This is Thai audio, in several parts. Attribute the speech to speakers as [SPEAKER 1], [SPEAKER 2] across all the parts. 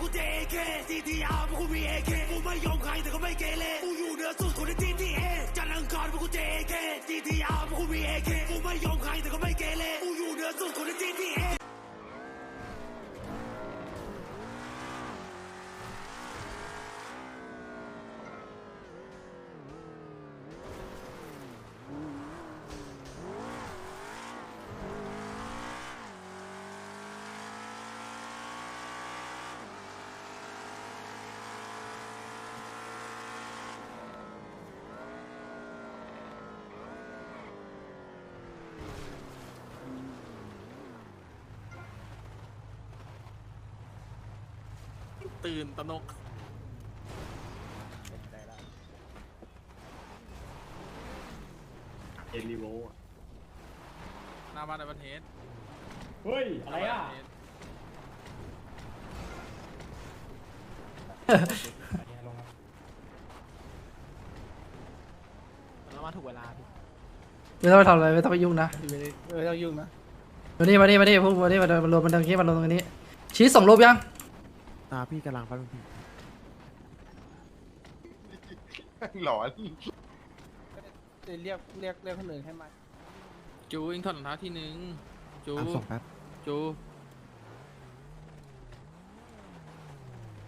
[SPEAKER 1] กูเจเคซีทีอาร์พวกกูมีเอเคกูไม่ยอมใครแต่ก็ไม่เกเรกูอยู่เหนือสุดคนในทีทีเอจันทร์อังคารพวกกูเจเคซีทีอาร์พวกกูมีเอเคกูไม่ยอมใครแต่ก็ไม่เกเรกูอยู่เหนือสุดคนในทีทีเอ
[SPEAKER 2] ตื่นตระหนก
[SPEAKER 3] เอลิโว
[SPEAKER 2] หน้าบ้านในประเทศ
[SPEAKER 3] เฮ้ย อะไรอะ
[SPEAKER 4] เรามาถูกเวลาพี่
[SPEAKER 5] ไม่ต้องไปทำอะไรไม่ต้องไปยุ่งนะ
[SPEAKER 4] ไม่ต้องยุ่งนะ
[SPEAKER 5] มานี่มานี่มานี่พวกมานี่มามารวมมันตรงนี้มารวมตรงนี้ ชี้ส่งรูปยัง
[SPEAKER 6] อ่าพี่กำลังไปบพี่
[SPEAKER 7] หลอน
[SPEAKER 4] เรียกเรียกเรียกคนอื่นให้มา
[SPEAKER 2] จูอิงถอดรองเท้าทีนึงจู
[SPEAKER 6] อะส่งแป๊บ
[SPEAKER 2] จู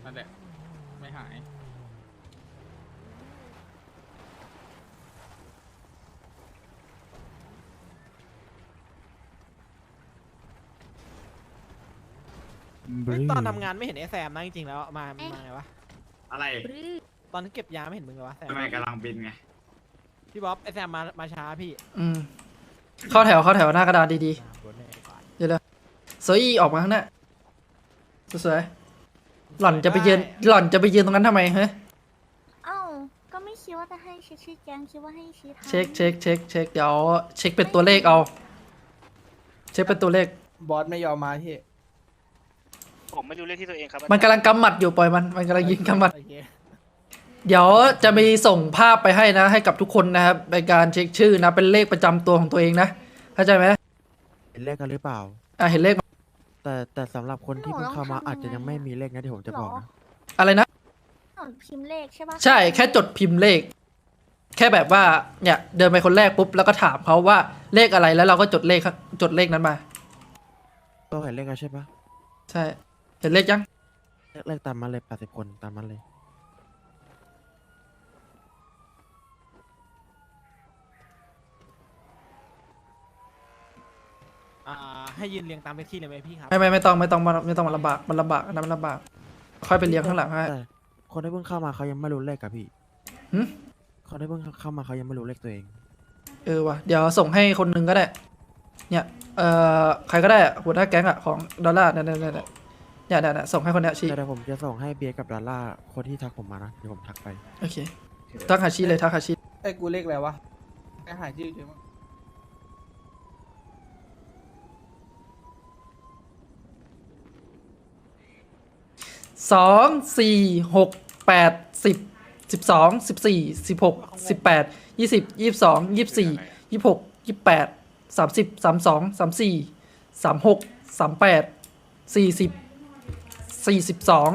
[SPEAKER 2] นั่นแหละไม่หาย
[SPEAKER 4] เฮ้ยตอนทำงานไม่เห็นไอ้แซมนะจริงๆแล้วมามาไงวะ
[SPEAKER 3] อะไร
[SPEAKER 4] ตอนที่เก็บยาไม่เห็นมึงเลยวะแซม
[SPEAKER 3] ทำไมกำลังบินไง
[SPEAKER 4] พี่บ๊อบไอ้แซมมามาช้าพี่
[SPEAKER 5] อืมเข้าแถวเข้าแถวหน้ากระดานดีๆเดี๋ยวเลยโซอี้ออกมาข้างหน้าสวยๆหล่อนจะไปยืนหล่อนจะไปยืนตรงนั้นทำไมเฮ้ย
[SPEAKER 8] เอ้าก็ไม่คิดว่าจะให้เช็คชื่อแก๊งคิดว่าให้ชี้ทาง
[SPEAKER 5] เช็คเช็คเช็คเช็คเดี๋ยวเช็คเป็นตัวเลขเอา เช็คเป็นตัวเลข
[SPEAKER 4] บอสไม่ยอมมาพี่
[SPEAKER 9] ผมไม่รู้เลขที่ตัวเองครับ
[SPEAKER 5] มันกำลังกำหมัดอยู่ปล่อยมัน มันกำลังยิงกำหมัด
[SPEAKER 4] โอเค
[SPEAKER 5] เดี๋ยวจะมีส่งภาพไปให้นะ ให้กับทุกคนนะครับในการเช็คชื่อนะ เป็นเลขประจำตัวของตัวเองนะ เข้าใจไหม
[SPEAKER 6] เห็นเลขกันหรือเปล่า
[SPEAKER 5] อะเห็นเลขไหม
[SPEAKER 6] แต่แต่สำหรับคนที่เพิ่งเข้ามาอาจจะยังไม่มีเลขนะที่ผมจะบอกนะ
[SPEAKER 5] อะไรนะ
[SPEAKER 8] หนูพิมพ์เลขใช่ปะ
[SPEAKER 5] ใช่แค่จดพิมพ์เลข แค่แบบว่าเนี่ยเดินไปคนแรกปุ๊บแล้วก็ถามเขาว่าเลขอะไรแล้วเราก็จดเลขครับจดเลขนั้นมา
[SPEAKER 6] ต้องเห็นเลขกันใช่ปะ
[SPEAKER 5] ใช่ เห็นเลขยัง
[SPEAKER 6] เลขเลขตามมาเลยแปดสิบคนตามมาเลย
[SPEAKER 4] อ่าให้ยืนเรียงตามเลขที่เลยไหมพี่ครับ
[SPEAKER 5] ไม่ไม่ไม่ต้องไม่ต้องมาไม่ต้องมาลำบากมันลำบากอันนั้นมันลำบาก ค่อยไปเลี้ยงข้างหลังให้
[SPEAKER 6] แต่คนที่เพิ่งเข้ามาเขายังไม่รู้เลขกับพี่
[SPEAKER 5] หึ
[SPEAKER 6] คนที่เพิ่งเข้ามาเขายังไม่รู้เลขตัวเอง
[SPEAKER 5] เออว่ะเดี๋ยวส่งให้คนหนึ่งก็ได้ เนี่ย เอ่อ ใครก็ได้อะหัวหน้าแก๊งอะของดอลลาร์เนี่ยเนี่ยเนี่ยเนี่ย เนี่ยเนี่ยส่งให้คนเนี้ยชี้
[SPEAKER 6] แต่เดี๋ยวผมจะส่งให้เบียร์กับดอลล่าร์คนที่ทักผมมานะเดี๋ยวผมทักไป
[SPEAKER 5] โอเคทักหาชี้เลยทักหาชี้
[SPEAKER 4] ไอ้กูเลขอะไรวะไอ้หายชื่อเฉยมั้ง
[SPEAKER 5] สองสี่หกแปดสิบสิบสองสิบสี่สิบหกสิบแปดยี่สิบยี่สิบสองยี่สิบสี่ยี่สิบหกยี่สิบแปดสามสิบสามสองสามสี่สามหกสามแปดสี่สิบ สี่สิบสอง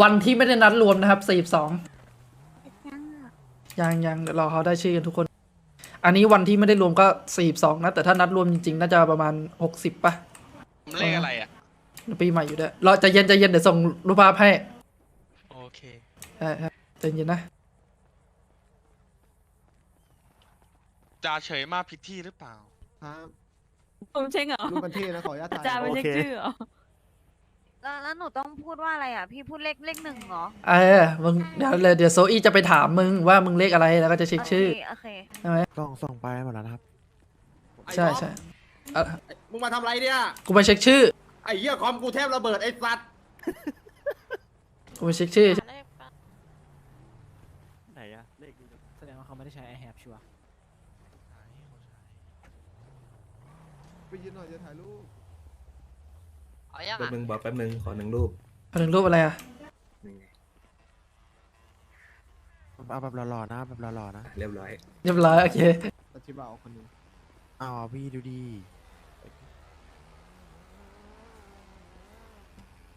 [SPEAKER 5] วันที่ไม่ได้นัดรวมนะครับสี่สิบสอง
[SPEAKER 8] ยังอะ
[SPEAKER 5] ยังยังเดี๋ยวรอเขาได้ชื่อกันทุกคน อันนี้วันที่ไม่ได้รวมก็สี่สองนะ แต่ถ้านัดรวมจริงๆ น่าจะประมาณหกสิบป่ะ
[SPEAKER 9] เลขอะไรอะ
[SPEAKER 5] ปีใหม่อยู่ด้วยรอใจะเย็นใจะเย็นเดี๋ยวส่งรูปภาพให้
[SPEAKER 9] โอเค
[SPEAKER 5] ใช่ใช่ใจเย็นนะ
[SPEAKER 9] จ่าเฉยมาผิดที่หรือเปล่า
[SPEAKER 10] ผมเช็คเหรอ
[SPEAKER 4] รูปบันเทนะขออนุญาต
[SPEAKER 10] อาจารย์ไปเช็คชื่อเหรอ
[SPEAKER 8] แล้วแล้วหนูต้องพูดว่าอะไรอะ พี่พูดเลขเลขหนึ่งเหรอ
[SPEAKER 5] เออมึงเดี๋ยวเลยเดี๋ยวโซอี้จะไปถามมึงว่ามึงเลขอะไรแล้วก็จะเช็คชื่อ
[SPEAKER 8] โอเค
[SPEAKER 5] ใช่ไหม
[SPEAKER 6] ส่งส่งไปหมดแล้วนะครับ
[SPEAKER 5] ใช่ใช่อะ
[SPEAKER 3] มึงมาทำอะไรเนี่ย
[SPEAKER 5] กูไปเช็คชื่อ
[SPEAKER 3] ไอ้เหี้ยคอมกูแทบระเบิดไอ้สัตว์
[SPEAKER 5] กูไปเช็คชื่อ
[SPEAKER 6] ไหนอะเลข
[SPEAKER 4] แสดงว่าเขาไม่ได้ใช้ไอแฮปชัวร์
[SPEAKER 7] ไปยืนหน่อยจะถ่ายรูป
[SPEAKER 9] เอายัง
[SPEAKER 7] แป๊บ
[SPEAKER 9] อะ
[SPEAKER 7] นึงบอกแป๊บนึงขอหนึ่งรูป
[SPEAKER 5] เอาถึงรูปอะไรอะ
[SPEAKER 6] เอาแบบหล่อๆนะแบบหล่อๆนะ
[SPEAKER 7] เรียบร้อย
[SPEAKER 5] เรียบร้อยโอเค
[SPEAKER 4] ปฏิบัติคนนึง
[SPEAKER 6] อ้าวพี่ดูดี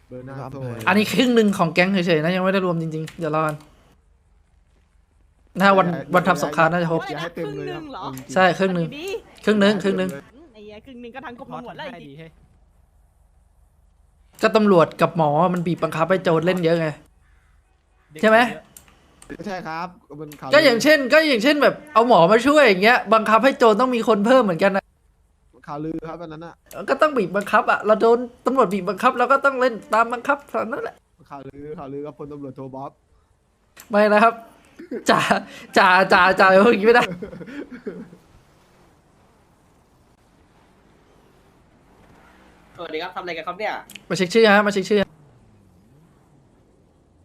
[SPEAKER 7] เบอร์หน้า
[SPEAKER 6] แล้ว
[SPEAKER 7] โซ่
[SPEAKER 6] อำเภอ
[SPEAKER 5] อันนี้ครึ่งหนึ่งของแก๊งเฉยๆนะยังไม่ได้รวมจริงๆเดี๋ยวรอกันถ้าวันวันทำสงครามน่าจะครบ
[SPEAKER 7] อย่าให้เต็มเลย
[SPEAKER 10] ครึ่งหนึ่งเหรอา
[SPEAKER 7] จงๆ
[SPEAKER 5] ใช่ครึ่งหนึ่งครึ่งหนึ่งครึ่งหนึ่ง
[SPEAKER 10] ไอ้เหี้ยครึ่งหนึ่งก็ทั้งกบ
[SPEAKER 4] พอ
[SPEAKER 10] หมด
[SPEAKER 4] ทำ
[SPEAKER 10] แล้ว
[SPEAKER 4] ให้
[SPEAKER 10] ไอ้
[SPEAKER 4] ดี
[SPEAKER 10] เหี้ย
[SPEAKER 4] ให้
[SPEAKER 5] ก็ตำรวจกับหมอมันบีบบังคับให้โจรเล่นเยอะไง ใช่ไหม
[SPEAKER 7] ไม่ใช่ครับมันข่ว
[SPEAKER 5] ก็อย่างเช่น ก็อย่างเช่นแบบเอาหมอมาช่วยอย่างเงี้ยบังคับให้โจรต้องมีคนเพิ่มเหมือนกันนะ
[SPEAKER 7] ข่าวลือครับอันนั้นอะ
[SPEAKER 5] ก็ต้องบีบบังคับอะเราโดนตำรวจบีบบังคับเราก็ต้องเล่นตามบังคับเท่านั้นแหละ
[SPEAKER 7] ข่าวลือข่าวลือกับพลตำรวจโทบ๊อบ
[SPEAKER 5] ไม่นะครับจ่าจ่าจ่าจ่าอย่างนี้ไม่ได้
[SPEAKER 3] สวัสดีครับทำอะไรกันครับเนี่ย
[SPEAKER 5] มาเช็คชื่อฮะมาเช็คชื่อ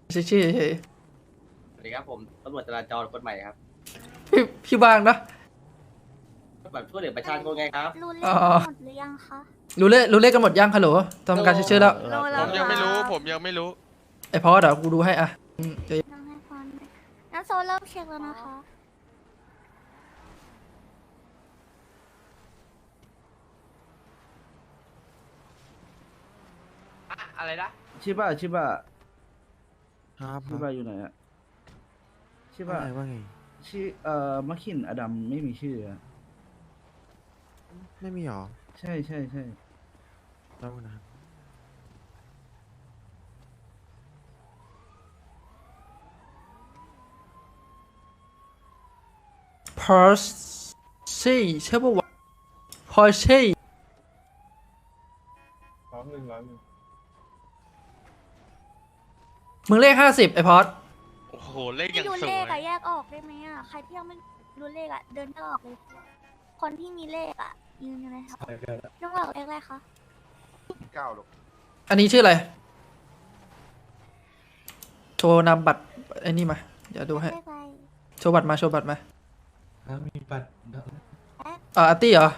[SPEAKER 5] มาเช็คชื่อเฉย
[SPEAKER 3] สวัสดีครับผมตำรวจจราจรคนใหม่ครับ
[SPEAKER 5] ๆพี่พี่บ้างเนอะ
[SPEAKER 3] แบบช่วยเหลือประชาชนไงครับ
[SPEAKER 8] รู้เล
[SPEAKER 5] อ๋
[SPEAKER 8] ข
[SPEAKER 5] อ
[SPEAKER 8] หมดหรือยังคะ
[SPEAKER 5] รู้เลขรู้เลขกันหมดยังฮัลโหลทำการเช็คชื่อแล้ว
[SPEAKER 8] รู้
[SPEAKER 9] ผ
[SPEAKER 8] แล้ว
[SPEAKER 9] มยังไม่รู้
[SPEAKER 8] ครับ
[SPEAKER 9] ผมยังไม่รู้
[SPEAKER 5] ไอพอเดี๋ยวกูดูให้อะอืมเดี๋ยว
[SPEAKER 8] ต้องให้ฟังด้วยงั้นโซเริ่มเช็คแล้วนะคะ
[SPEAKER 3] อะไรนะ
[SPEAKER 11] ชิบะชิบะ
[SPEAKER 6] ครับ
[SPEAKER 11] ชิบะอยู่ไหนอะชิ
[SPEAKER 6] ว่า
[SPEAKER 11] บะ
[SPEAKER 6] ไงว่าไง
[SPEAKER 11] ชื่อเอ่อมัคคินอดัมไม่มีชื่ออะ
[SPEAKER 6] ไม่มีหรอ
[SPEAKER 11] ใช่ใช่ใช่
[SPEAKER 6] แล้วนะ
[SPEAKER 5] พอร์ชี่ใช่ปะวะพอร์ชี่
[SPEAKER 7] ร้องหนึ่งร้องหนึ่ง
[SPEAKER 5] มึงเลขห้าสิบไอพอด
[SPEAKER 9] โอ้โหเลขอ
[SPEAKER 8] ที่
[SPEAKER 9] ย่าง
[SPEAKER 8] ดู
[SPEAKER 9] ส
[SPEAKER 8] เล
[SPEAKER 9] ว
[SPEAKER 8] ขอะ
[SPEAKER 9] ย
[SPEAKER 8] แยกออกได้ไหมอะใครที่ยังไม่รู้เลขอะเดินไม่ออกเลย คนที่มีเลขอะยืนอยู่เลยครับต้องบอกเลขอะไรคะ
[SPEAKER 7] เก้าลูก
[SPEAKER 5] อันนี้ชื่ออะไร โชว์นำบัตรไอ้นี่มา เดี๋ยวดูให้
[SPEAKER 8] เลขอะไร
[SPEAKER 5] โชว์บัตรมา โชว์บัตรมา
[SPEAKER 7] มีบัตร
[SPEAKER 5] อ่าอาร์ตี้เหรอ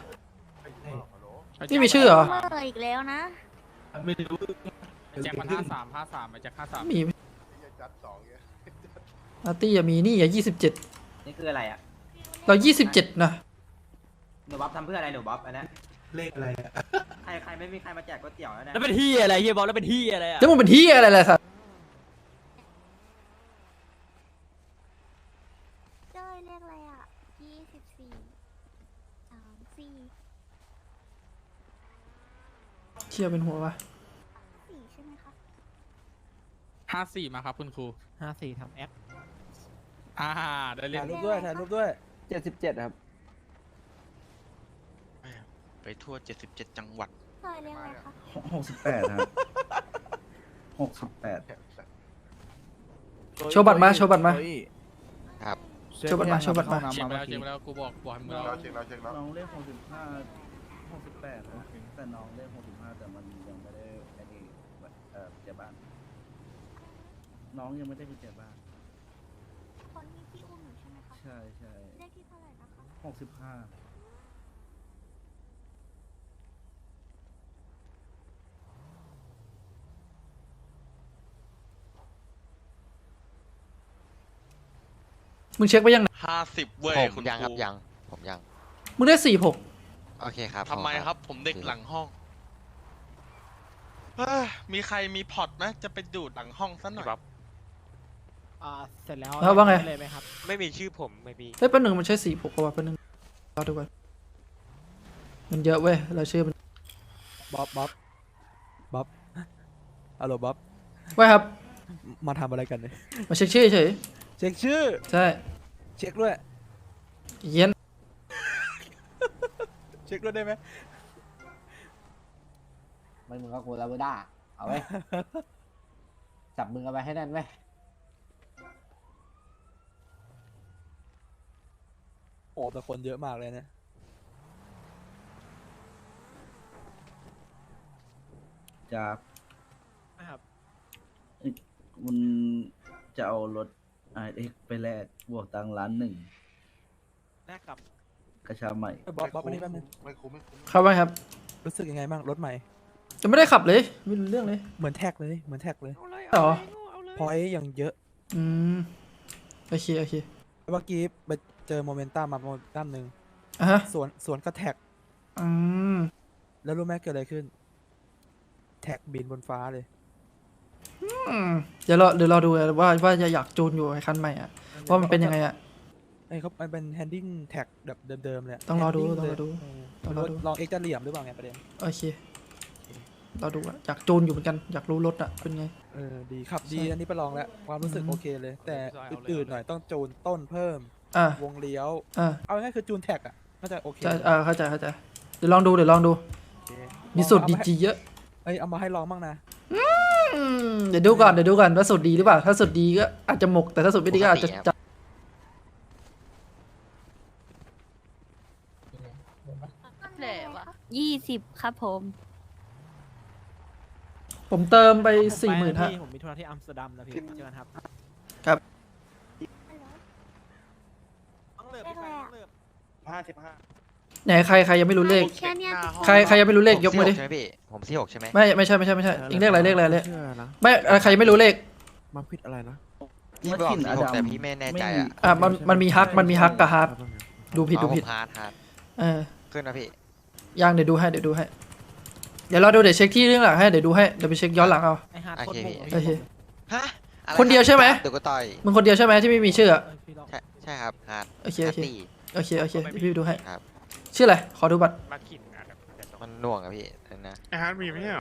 [SPEAKER 5] นี่มีชื่อเหรอ
[SPEAKER 8] เมื่ออีกแล้วนะ
[SPEAKER 7] ไม่รู้
[SPEAKER 2] แจ็คมันห้าสามห้าสามไปแจ็คห้าสาม
[SPEAKER 5] มี
[SPEAKER 7] จัดสองเนี่ย
[SPEAKER 5] อาร์ตี้อย่ามีนี่อย่ายี่สิบเจ็ด
[SPEAKER 3] นี่คืออะไรอะ
[SPEAKER 5] เรายี่สิบเจ็ดนะ
[SPEAKER 3] หนูบ๊อบทำเพื่ออะไรหนูบ๊อบอันนั้น
[SPEAKER 7] เลขอะไรอะ
[SPEAKER 3] ใครใครไม่มีใครมาแจกก๋วยเตี๋ยวแล้วนะ
[SPEAKER 4] แล้วเป็นที่อะไรเฮียบอกแล้วเป็นที่อะไรอะ
[SPEAKER 5] แล้วมึงเป็นที่อะไรล่ะสัตว์
[SPEAKER 8] เจ้ยเลขอะไรอะยี่สิบสี่สามสี่
[SPEAKER 5] เชี่ยเป็นหัววะ
[SPEAKER 8] สี่ใช่ไหมคะ
[SPEAKER 2] ห้าสี่มาครับคุณครู
[SPEAKER 4] ห้าสี่ทำแอป
[SPEAKER 2] อ่าได้เรียน
[SPEAKER 8] รูปด้วยถ่ายรูปด้วย
[SPEAKER 11] เจ็ดสิบเจ็ดครับ
[SPEAKER 9] ไปทั่ว 77 จังหวัด
[SPEAKER 8] ซอยเลขอะไรคะ
[SPEAKER 11] หกสิบแปดครับหกสิบแปด
[SPEAKER 5] โชว์บัตรมาโชว์บัตรมา
[SPEAKER 9] ครับ
[SPEAKER 5] โชว์บัตรมาโชว์บัตรมา
[SPEAKER 2] เช็คไปแล้วเช็คไปแล้วกูบอกบอกให้มึง
[SPEAKER 7] เรา
[SPEAKER 2] เรา
[SPEAKER 7] เช็คเราเช็คแล้ว
[SPEAKER 11] น้องเลขหกสิบห้าหกสิบแปดครับแต่น้องเลขหกสิบห้าแต่มันยังไม่ได้ไอ้นี่เอ่อเจ้าบ้าน น้องยังไม่ได้เป็นเจ้าบ้าน
[SPEAKER 8] คนที่พี่อุ้มอยู่ใช่ไหมคะ
[SPEAKER 11] ใช่ใช่
[SPEAKER 8] เลขที่เท่าไหร่นะคะ
[SPEAKER 11] หกสิบห้า
[SPEAKER 5] มึงเช็คไปยัง
[SPEAKER 9] 50เว้ย
[SPEAKER 12] ผม
[SPEAKER 9] คุณ
[SPEAKER 12] ยัง
[SPEAKER 5] Dạ,
[SPEAKER 12] ครับ
[SPEAKER 9] ครู
[SPEAKER 12] ยัง ผมยัง
[SPEAKER 5] มึงได้สี่หก
[SPEAKER 12] โอเคครับ
[SPEAKER 9] ทำไม
[SPEAKER 12] ขอณ
[SPEAKER 9] ครับ ผมเด็กหลังห้องเฮ้ยมีใครมีพอร์ตไหมจะไปดูดหลังห้องซะหน่อย
[SPEAKER 4] อ่าเสร็จแล้ว
[SPEAKER 5] แล้วว่าไง
[SPEAKER 4] เลยไหมครับ
[SPEAKER 12] ไม่มีชื่อผมไม่มี
[SPEAKER 5] เฮ้ยแป๊บหนึ่งมันใช้สี่หกกว่าแป๊บหนึ่งรอดูก่อนมันเยอะเว้ยเราชื่อมัน
[SPEAKER 6] บ๊อบบ๊อบบ๊อบฮัลโหลบ๊อบ
[SPEAKER 5] ไว้ครับ
[SPEAKER 6] มาทำอะไรกันเนี่ย
[SPEAKER 5] มาเช็คชื่อเฉย
[SPEAKER 6] เช็คชื่อ
[SPEAKER 5] ใช่
[SPEAKER 6] เช็คด้วย
[SPEAKER 5] เย็น
[SPEAKER 6] เช็คด้วยได้ไหม
[SPEAKER 3] ไม่มึงก็กูลาบูด้าเอาไว้ จับมึงเอาไว้ให้แน่นไว้
[SPEAKER 6] โอ้แต่คนเยอะมากเลยเนี่ย
[SPEAKER 11] จาก
[SPEAKER 4] นะครับ
[SPEAKER 11] มันจะเอารถ i x ไปแลกบวกตังค์ล้านหนึ่ง
[SPEAKER 4] แลกกับ
[SPEAKER 11] กระเช้าใหม่
[SPEAKER 6] เอ้ยบ๊อบบ๊อบอันนี้แป๊บนึง
[SPEAKER 7] ไม่คุ้มไม่คุ้ม
[SPEAKER 5] เข้าไว้ครับ
[SPEAKER 6] รู้สึกยังไงบ้างรถใหม่
[SPEAKER 5] จะไม่ได้ขับเลย ไม่รู้เรื่องเลย
[SPEAKER 6] เหมือนแท็กเลยเหมือนแท็กเลย
[SPEAKER 10] เอาเลย
[SPEAKER 5] ต่อ
[SPEAKER 10] เอาเลย
[SPEAKER 6] พอยอย่างเยอะ
[SPEAKER 5] อืม โอเค โอเค
[SPEAKER 6] เมื่อกี้ไปเจอโมเมนตัมมาโมเมนตัมหนึ่ง
[SPEAKER 5] อะฮะ
[SPEAKER 6] สวนสวนก็แท็ก
[SPEAKER 5] อืม
[SPEAKER 6] แล้วรู้ไหมเกิดอะไรขึ้น แท็กบินบนฟ้าเลย
[SPEAKER 5] อืมเดี๋ยวเราเดี๋ยวเราดูว่าว่าจะอยากจูนอยู่ไอ้คันใหม่อะว่ามันเป็นยังไงอะ
[SPEAKER 6] ไอ้เขามันเป็น handing tag แบบเดิมๆเลย
[SPEAKER 5] ต้องรอดู
[SPEAKER 6] handing
[SPEAKER 5] ต้องรอดู
[SPEAKER 6] เลย
[SPEAKER 5] ต้องรอดู
[SPEAKER 6] ลองเอ็กจะเหลี่ยมหรือเปล่าไงประเด็น
[SPEAKER 5] โอเค เราดูอะอยากจูนอยู่เหมือนกันอยากรู้รถอะเป็นไง
[SPEAKER 6] เออดีขับดี
[SPEAKER 5] ใช่
[SPEAKER 6] อันนี้ไปลองแล้วความรู้สึก
[SPEAKER 5] อืม
[SPEAKER 6] โอเคเลย แต่อื่นๆหน่อยต้องจูนต้นเพิ่ม
[SPEAKER 5] อะ
[SPEAKER 6] วงเลี้ยว
[SPEAKER 5] อะ
[SPEAKER 6] เอาง่ายๆคือจูนแท็กอะน่าจะโอเค
[SPEAKER 5] ใช่อ่าเข้าใจเข้าใจเดี๋ยวลองดูเดี๋ยวลองดู
[SPEAKER 6] โอเค
[SPEAKER 5] มีสูตร
[SPEAKER 6] เอา
[SPEAKER 5] ดี
[SPEAKER 6] มาให้
[SPEAKER 5] จีเยอะ
[SPEAKER 6] เอ้ยเอามาให้ลองบ้างนะ
[SPEAKER 5] อืมเดี๋ยวดูก่อนเดี๋ยวดูก่อนว่าสูตรดีหรือเปล่า ถ้าสูตรดีก็อาจจะหมกแต่ถ้าสูตรไม่ดีก็อาจจะจับ
[SPEAKER 10] ยี่สิบครับผม
[SPEAKER 5] ผมเติมไป
[SPEAKER 4] ผม
[SPEAKER 5] สี่หมื่น
[SPEAKER 4] ไป
[SPEAKER 5] ฮะ
[SPEAKER 4] พี่ผมมีธุระที่อัมสเตอร์ดัมนะพี่เจอกันครับ
[SPEAKER 5] ครับ
[SPEAKER 4] ต้องเลิกพี่ชายต้องเลิก
[SPEAKER 7] ห้าสิบห้า
[SPEAKER 5] ไหนใครใครยังไม่รู้เลข
[SPEAKER 8] แค่เนี้ย
[SPEAKER 5] ใครใครยังไม่รู้เลขยกมือดิ
[SPEAKER 12] ใช่ไหมพี่ ผมที่หกใช่ไหม
[SPEAKER 5] ไม่ไม่ใช่ไม่ใช่ไม่ใช่เองเลขอะไรเลขอะไรเลข
[SPEAKER 6] เชื่อนะ
[SPEAKER 5] ไม่อะไรใครยังไม่รู้เลข
[SPEAKER 6] มาคิดอะไรนะ
[SPEAKER 12] พี่บอกที่หกแต่พี่ไม่แน่ใจอะ
[SPEAKER 5] อะมันมันมีฮักมันมีฮักกับฮาร์ดดูผิดดูผิด
[SPEAKER 12] ฮาร์ดฮาร์ด
[SPEAKER 5] เออ
[SPEAKER 12] ขึ้นนะพี่
[SPEAKER 5] ยังเดี๋ยวดูให้เดี๋ยวดูให้ เดี๋ยวเราดูเดี๋ยวเช็คที่เรื่องหลังให้เดี๋ยวดูให้เดี๋ยวไปเช็คย้อนหลังเอา
[SPEAKER 4] ไอ้ฮาร์ด
[SPEAKER 12] โอ
[SPEAKER 4] โคต
[SPEAKER 12] เค
[SPEAKER 4] รโหด
[SPEAKER 5] โอเค
[SPEAKER 12] ฮะอะไร
[SPEAKER 5] คนเดียวใช่ไหม
[SPEAKER 12] เดี๋ยวก็ต่อย
[SPEAKER 5] มึงคนเดียวใช่ไหมที่ไม่มีชื่ออะ
[SPEAKER 4] เออพี่ลอง
[SPEAKER 12] ใช่ใช่ครับฮาร์ด
[SPEAKER 5] โอเค
[SPEAKER 12] ฮา
[SPEAKER 5] โอ
[SPEAKER 12] ร์ด
[SPEAKER 5] เค
[SPEAKER 12] ตี้
[SPEAKER 5] โอเคโอเคเดี๋ยวพี่ไปดูให้
[SPEAKER 12] ครับ
[SPEAKER 5] ชื่ออะไรขอดูบัตร
[SPEAKER 12] มันหน่วงอะพี่เดี๋ยวนะ
[SPEAKER 9] ไอฮาร์ดมีไหมเนี่ย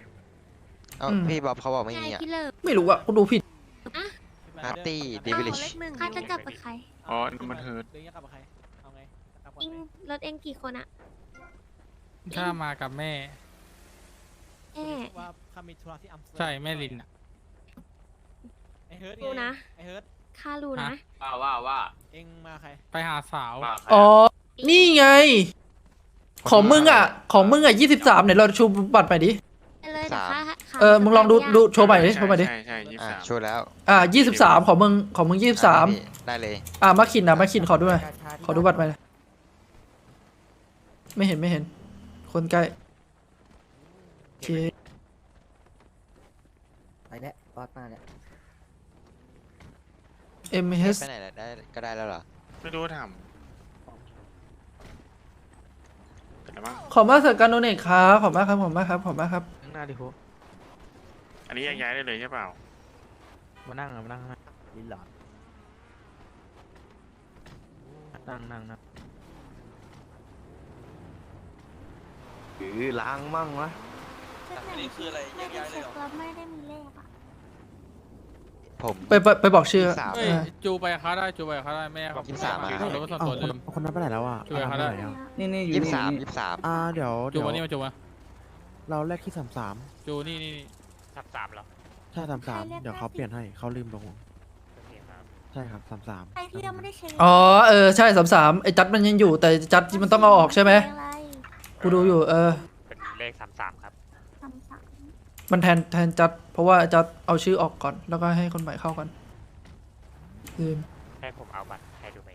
[SPEAKER 12] เอ้า
[SPEAKER 5] อืม
[SPEAKER 12] พี่บ๊อบเขาบอกไม่มีอะ
[SPEAKER 8] พี่เลิก
[SPEAKER 5] ไม่รู้อะกูดูผิด
[SPEAKER 12] ฮาร์ดตี้เด
[SPEAKER 8] เอา
[SPEAKER 12] วิลิช
[SPEAKER 8] เลขหนึ่งข้าจะกลับกับใคร
[SPEAKER 9] อ๋อน้ำมันเฮิร์ต
[SPEAKER 4] เรื่องนี้กลับกับใครเอาไงกลับก่อน
[SPEAKER 8] อิง
[SPEAKER 4] ไหม
[SPEAKER 8] รถเองกี่คนอะ
[SPEAKER 2] ถ้ามากับแม่
[SPEAKER 8] เอ๊ะ
[SPEAKER 4] ว่าข้ามีธุระที่อัมสเตอร์ดัม
[SPEAKER 2] ใช่แม่ลินอะ
[SPEAKER 4] ไอ้เฮิร์ต
[SPEAKER 8] รู้นะ
[SPEAKER 4] ไอ้เฮิร์ต
[SPEAKER 8] ข้ารู้นะ
[SPEAKER 2] ว่าว่าว่า
[SPEAKER 4] เองมาใคร
[SPEAKER 2] ไปหาสาว
[SPEAKER 5] อ๋อ นี่ไง ของมึงอะของมึงอะยี่สิบสามเนี่ยเราชูบัตรไปดิ
[SPEAKER 8] ไปเลยเดี๋ยวข้าข้า
[SPEAKER 5] เออ มึงลองดูดูโชว์ใหม่ดิ โชว์ใหม่ดิ
[SPEAKER 9] ใช่ใช่ยี่สิบ
[SPEAKER 12] อะ
[SPEAKER 9] สาม
[SPEAKER 12] ช่วยแล้ว
[SPEAKER 5] อ่ายี่สิบสามของมึง ของมึงยี่สิบสาม
[SPEAKER 12] อะพี่ได้เลย
[SPEAKER 5] อ่ามาคินนะมาคินขอดูหน่อย ขอดูบัตรไปนะไม่เห็นไม่เห็น คนใกล้โอ เค
[SPEAKER 3] ไปแล้วบอสมาแล้ว
[SPEAKER 5] M H
[SPEAKER 12] ไปไหนล่ะได้ก็ได้แล้วเหรอ
[SPEAKER 9] ไม่รู้ทำแต่ละมั้ง
[SPEAKER 5] ขอบมากสำหรับการโดเนทครับขอบมากครับขอบมากครับขอบมากครับ
[SPEAKER 6] ข้างหน้าดิโห
[SPEAKER 9] อันนี้แยกย้ายได้เลยใช่เปล่า
[SPEAKER 6] มานั่งอะมานั่งนะลิลลอดนั่งนั่งนั่งหือล้างมั่งวะ
[SPEAKER 8] อันนี้คืออะไรแยกย้ายเลยเหรอเราไม่ได้มีเลขอะ
[SPEAKER 12] ผม
[SPEAKER 5] ไปไปไปบอกชื่อ
[SPEAKER 12] สาม
[SPEAKER 2] เอ้ย
[SPEAKER 5] เออ
[SPEAKER 2] จูไปกับเขาได้จูไปกับเขาได้แม่ขับ
[SPEAKER 12] ยี่สิบสามอะ
[SPEAKER 2] ขับรถส่วน
[SPEAKER 6] อ้าว
[SPEAKER 2] ตัว
[SPEAKER 6] คน
[SPEAKER 2] ลืม
[SPEAKER 6] คนนั้นไปไหนแล้วอะ
[SPEAKER 2] ช่วยเขาได้
[SPEAKER 6] อไปหนอะ
[SPEAKER 3] นี่นี่อยู่
[SPEAKER 12] ยี่สิบ
[SPEAKER 3] นี่
[SPEAKER 12] สาม
[SPEAKER 3] นี่
[SPEAKER 12] ยี่สิบสาม
[SPEAKER 6] อ่าเดี๋ยว
[SPEAKER 2] จู
[SPEAKER 6] เดี๋ยว
[SPEAKER 2] มานี่มาจูมา
[SPEAKER 6] เราแลกที่สามสาม
[SPEAKER 2] จูนี่นี่นี่สามสามเหรอ
[SPEAKER 6] ใช่สามสามเดี๋ยวเขาเปลี่ยนให้เขาลืมลงใช่ครับสามสาม
[SPEAKER 8] ใครที่ยังไม่ได้เช็ค
[SPEAKER 5] อ๋อเออใช่สามสามไอ้จัดมันยังอยู่แต่จัดมันต้องเอาออกใช่ไหม
[SPEAKER 8] อะไร
[SPEAKER 5] กูดูอยู่เออ
[SPEAKER 12] เป็นเลขสามสามครับ
[SPEAKER 8] สามสาม
[SPEAKER 5] มันแทนแทนจัด เพราะว่าจัดเอาชื่อออกก่อน แล้วก็ให้คนใหม่เข้ากันลืม
[SPEAKER 12] ให้ผมเอาบัตรให้ดูไหม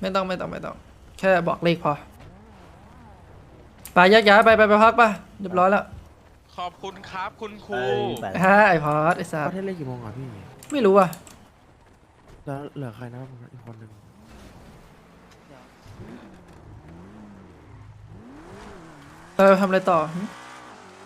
[SPEAKER 5] ไม่ต้องไม่ต้องไม่ต้อง แค่บอกเลขพอไปแยกย้ายไปไปไปพักป่ะเรียบร้อยแล้ว
[SPEAKER 9] ขอบคุณครับคุณครู
[SPEAKER 5] ฮะไอพอดไอสัต
[SPEAKER 6] ประเทศเลขกี่โมงอะพี่
[SPEAKER 5] ไม่รู้อะ
[SPEAKER 6] แล้วเหลือใครนะอีกคนหนึ่ง
[SPEAKER 5] เออทำอะไรต่อหึ